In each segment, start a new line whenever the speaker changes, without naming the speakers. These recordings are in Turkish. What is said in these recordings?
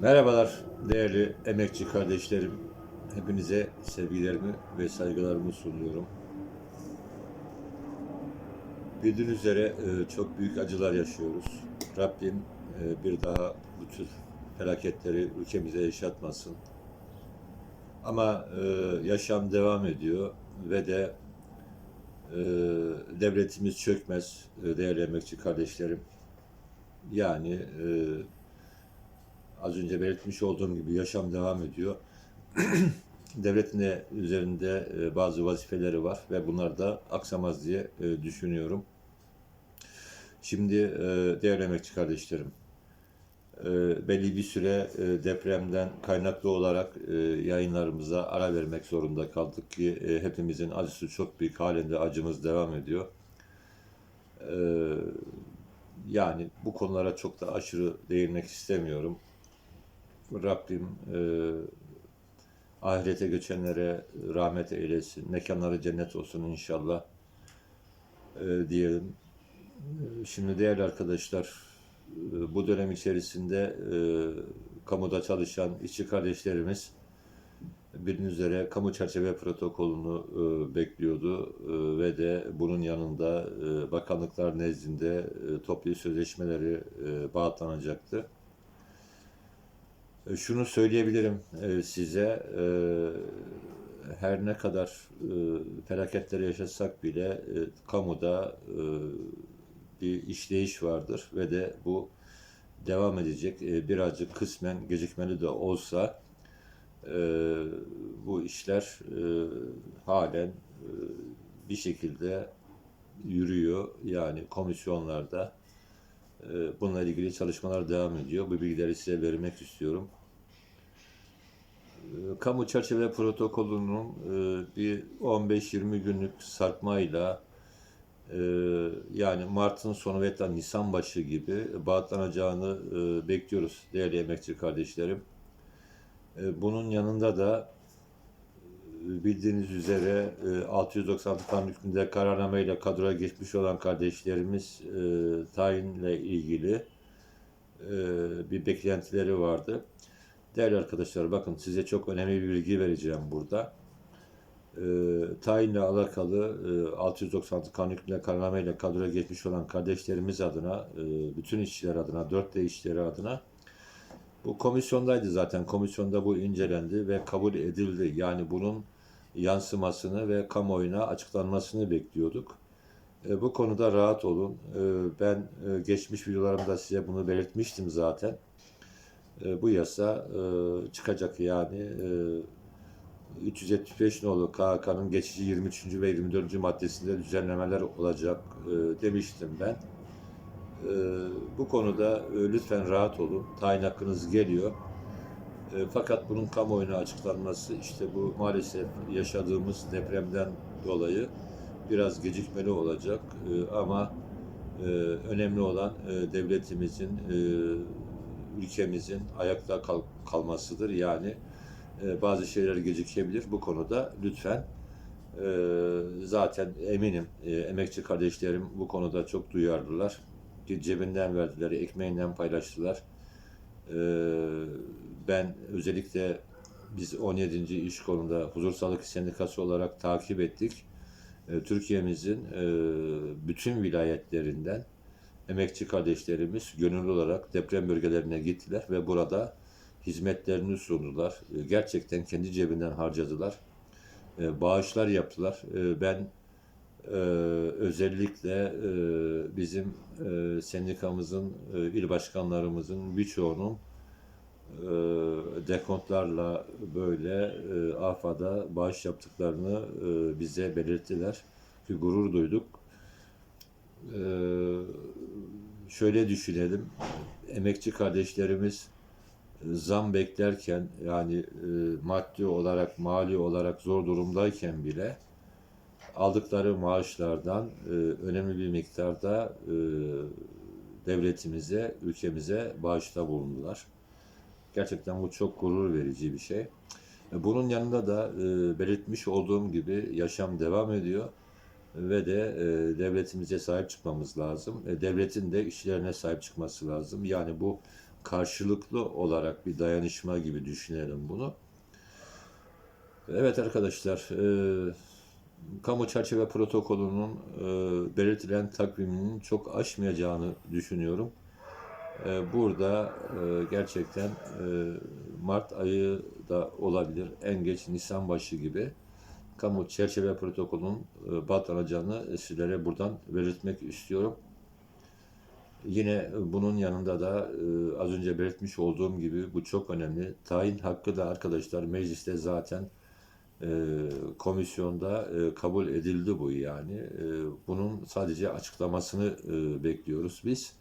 Merhabalar değerli emekçi kardeşlerim. Hepinize sevgilerimi ve saygılarımı sunuyorum. Bildiğiniz üzere e, çok büyük acılar yaşıyoruz. Rabbim e, bir daha bu tür felaketleri ülkemize yaşatmasın. Ama e, yaşam devam ediyor ve de devletimiz çökmez değerli emekçi kardeşlerim. Yani az önce belirtmiş olduğum gibi yaşam devam ediyor. Devletin de üzerinde e, bazı vazifeleri var ve bunlar da aksamaz diye e, düşünüyorum. Şimdi e, değerli emekçi kardeşlerim, e, belli bir süre depremden kaynaklı olarak e, yayınlarımıza ara vermek zorunda kaldık ki hepimizin acısı çok büyük halinde acımız devam ediyor. Yani bu konulara çok da aşırı değinmek istemiyorum. Rabbim e, ahirete göçenlere rahmet eylesin. Mekanları cennet olsun inşallah e, diyelim. E, Şimdi değerli arkadaşlar, e, bu dönem içerisinde e, kamuda çalışan işçi kardeşlerimiz bildiğiniz üzere kamu çerçeve protokolünü e, bekliyordu e, ve de bunun yanında e, bakanlıklar nezdinde e, toplu sözleşmeleri e, bağlanacaktı. E, Şunu söyleyebilirim e, size, e, her ne kadar felaketleri yaşasak bile kamuda bir işleyiş vardır ve de bu devam edecek. Birazcık kısmen gecikmeli de olsa bu işler halen bir şekilde yürüyor. Yani komisyonlarda bununla ilgili çalışmalar devam ediyor. Bu bilgileri size vermek istiyorum. E, Kamu çerçeve protokolünün e, bir 15-20 günlük sarkmayla e, yani Mart'ın sonu ve hatta Nisan başı gibi bağlanacağını bekliyoruz değerli emekçi kardeşlerim. Bunun yanında da bildiğiniz üzere e, 696 kanun hükmünde kararnameyle kadroya geçmiş olan kardeşlerimiz tayinle ilgili bir beklentileri vardı. Değerli arkadaşlar bakın size çok önemli bir bilgi vereceğim burada. E, tayinle alakalı e, 696 kanun hükmünde kararnameyle kadroya geçmiş olan kardeşlerimiz adına, e, bütün işçiler adına, dört de işçileri adına bu komisyondaydı zaten. Komisyonda bu incelendi ve kabul edildi. Yani bunun yansımasını ve kamuoyuna açıklanmasını bekliyorduk. E, bu konuda rahat olun. E, ben e, geçmiş videolarımda size bunu belirtmiştim zaten. E, bu yasa e, çıkacak yani. E, 375 nolu KHK'nın geçici 23. ve 24. maddesinde düzenlemeler olacak e, demiştim ben. E, bu konuda e, lütfen rahat olun. Tayin hakkınız geliyor. E, fakat bunun kamuoyuna açıklanması işte bu maalesef yaşadığımız depremden dolayı biraz gecikmeli olacak. E, ama e, önemli olan e, devletimizin, e, ülkemizin ayakta kal- kalmasıdır. Yani e, bazı şeyler gecikebilir. Bu konuda lütfen e, zaten eminim e, emekçi kardeşlerim bu konuda çok duyarlılar. Ki cebinden verdiler, ekmeğinden paylaştılar. E, ben özellikle biz 17. iş konuda Huzur Sağlık Sendikası olarak takip ettik. E, Türkiye'mizin e, bütün vilayetlerinden emekçi kardeşlerimiz gönüllü olarak deprem bölgelerine gittiler ve burada hizmetlerini sundular. E, Gerçekten kendi cebinden harcadılar. E, Bağışlar yaptılar. E, Ben özellikle bizim sendikamızın, il başkanlarımızın birçoğunun dekontlarla böyle AFA'da bağış yaptıklarını bize belirttiler. Ki gurur duyduk. E, şöyle düşünelim. Emekçi kardeşlerimiz e, zam beklerken yani e, maddi olarak, mali olarak zor durumdayken bile aldıkları maaşlardan e, önemli bir miktarda devletimize, ülkemize bağışta bulundular. Gerçekten bu çok gurur verici bir şey. Bunun yanında da belirtmiş olduğum gibi yaşam devam ediyor ve de e, devletimize sahip çıkmamız lazım. E, devletin de işçilerine sahip çıkması lazım. Yani bu karşılıklı olarak bir dayanışma gibi düşünelim bunu. Evet arkadaşlar, e, kamu çerçeve protokolünün e, belirtilen takviminin çok aşmayacağını düşünüyorum. E, burada e, gerçekten e, Mart ayı da olabilir, en geç Nisan başı gibi kamu çerçeve protokolünün e, bağlanacağını sizlere buradan belirtmek istiyorum. Yine bunun yanında da e, az önce belirtmiş olduğum gibi bu çok önemli. Tayin hakkı da arkadaşlar mecliste zaten e, komisyonda e, kabul edildi bu yani. E, bunun sadece açıklamasını e, bekliyoruz biz.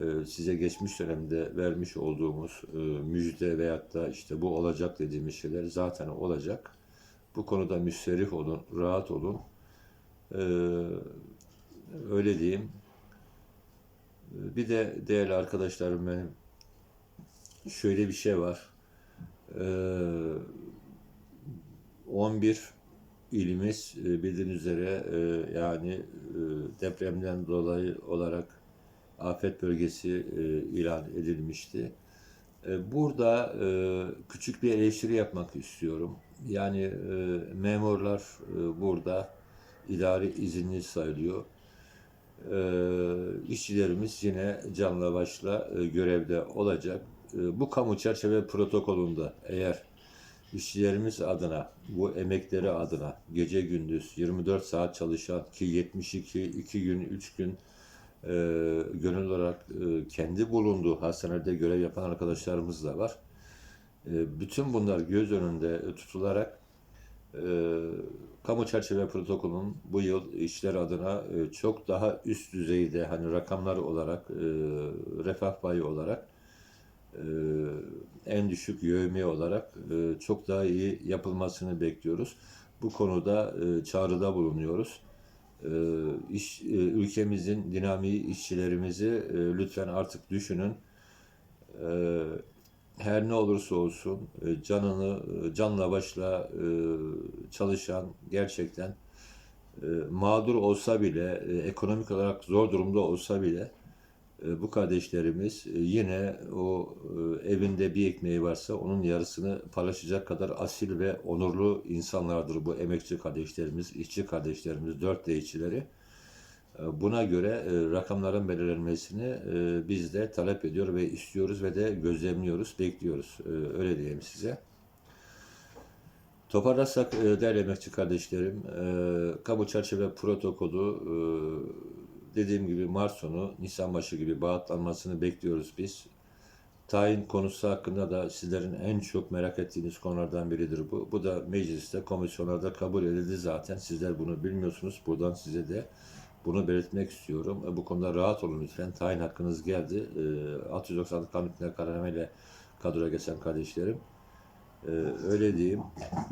E, size geçmiş dönemde vermiş olduğumuz e, müjde veyahut da işte bu olacak dediğimiz şeyler zaten olacak. Bu konuda müsterih olun, rahat olun. E, öyle diyeyim. Bir de değerli arkadaşlarım benim şöyle bir şey var. Ee, 11 ilimiz e, bildiğiniz üzere e, yani e, depremden dolayı olarak afet bölgesi e, ilan edilmişti. E, Burada e, küçük bir eleştiri yapmak istiyorum. Yani e, memurlar e, burada idari izinli sayılıyor. Ee, işçilerimiz yine canla başla görevde olacak. E, bu kamu çerçeve protokolünde eğer işçilerimiz adına, bu emekleri adına gece gündüz 24 saat çalışan ki 72, 2 gün, 3 gün e, gönül olarak e, kendi bulunduğu hastanede görev yapan arkadaşlarımız da var. E, bütün bunlar göz önünde tutularak e, kamu çerçeve protokolünün bu yıl işler adına e, çok daha üst düzeyde hani rakamlar olarak e, refah payı olarak e, en düşük yövmiye olarak e, çok daha iyi yapılmasını bekliyoruz. Bu konuda e, çağrıda bulunuyoruz. E, iş, e, ülkemizin dinamiği işçilerimizi e, lütfen artık düşünün. E, her ne olursa olsun e, canını canla başla çalışan gerçekten mağdur olsa bile ekonomik olarak zor durumda olsa bile bu kardeşlerimiz yine o evinde bir ekmeği varsa onun yarısını paylaşacak kadar asil ve onurlu insanlardır bu emekçi kardeşlerimiz, işçi kardeşlerimiz, dört değişçileri. Buna göre e, rakamların belirlenmesini e, biz de talep ediyor ve istiyoruz ve de gözlemliyoruz, bekliyoruz. E, öyle diyeyim size. Toparlarsak e, değerli emekçi kardeşlerim, e, kamu çerçeve protokolü e, dediğim gibi Mart sonu, Nisan başı gibi bağıtlanmasını bekliyoruz biz. Tayin konusu hakkında da sizlerin en çok merak ettiğiniz konulardan biridir bu. Bu da mecliste, komisyonlarda kabul edildi zaten. Sizler bunu bilmiyorsunuz. Buradan size de bunu belirtmek istiyorum. E, bu konuda rahat olun lütfen. Tayin hakkınız geldi. E, 696 kanun kararnameyle kadroya geçen kardeşlerim. E, öyle diyeyim.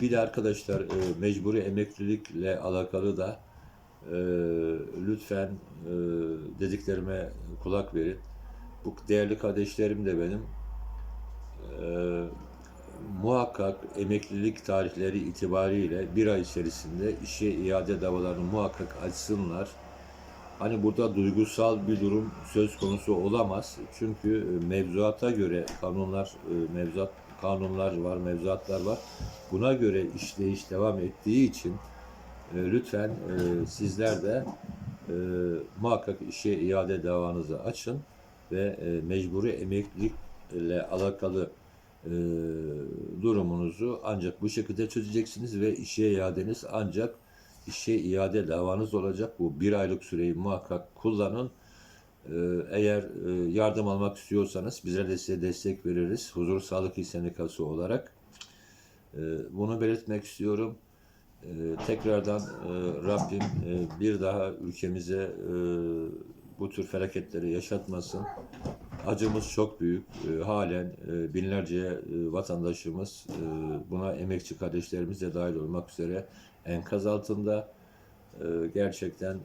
Bir de arkadaşlar e, mecburi emeklilikle alakalı da e, lütfen e, dediklerime kulak verin. Bu değerli kardeşlerim de benim e, muhakkak emeklilik tarihleri itibariyle bir ay içerisinde işe iade davalarını muhakkak açsınlar. Hani burada duygusal bir durum söz konusu olamaz. Çünkü e, mevzuata göre kanunlar, e, mevzuat kanunlar var, mevzuatlar var. Buna göre işleyiş devam ettiği için e, lütfen sizler de muhakkak işe iade davanızı açın ve mecburi emeklilikle alakalı durumunuzu ancak bu şekilde çözeceksiniz ve işe iadeniz ancak işe iade davanız olacak. Bu bir aylık süreyi muhakkak kullanın. Ee, eğer e, yardım almak istiyorsanız bizler de size destek veririz. Huzur Sağlık İş Sendikası olarak. Bunu belirtmek istiyorum. Ee, tekrardan e, Rabbim e, bir daha ülkemize bu tür felaketleri yaşatmasın. Acımız çok büyük. Halen binlerce vatandaşımız buna emekçi kardeşlerimiz de dahil olmak üzere enkaz altında. E, gerçekten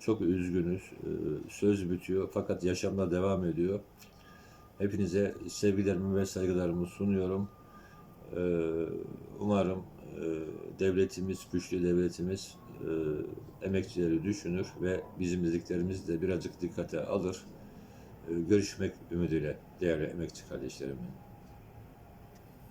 çok üzgünüz. E, söz bitiyor fakat yaşamda devam ediyor. Hepinize sevgilerimi ve saygılarımı sunuyorum. E, umarım e, devletimiz, güçlü devletimiz e, emekçileri düşünür ve bizim dediklerimizi de birazcık dikkate alır. görüşmek ümidiyle değerli emekçi kardeşlerimle.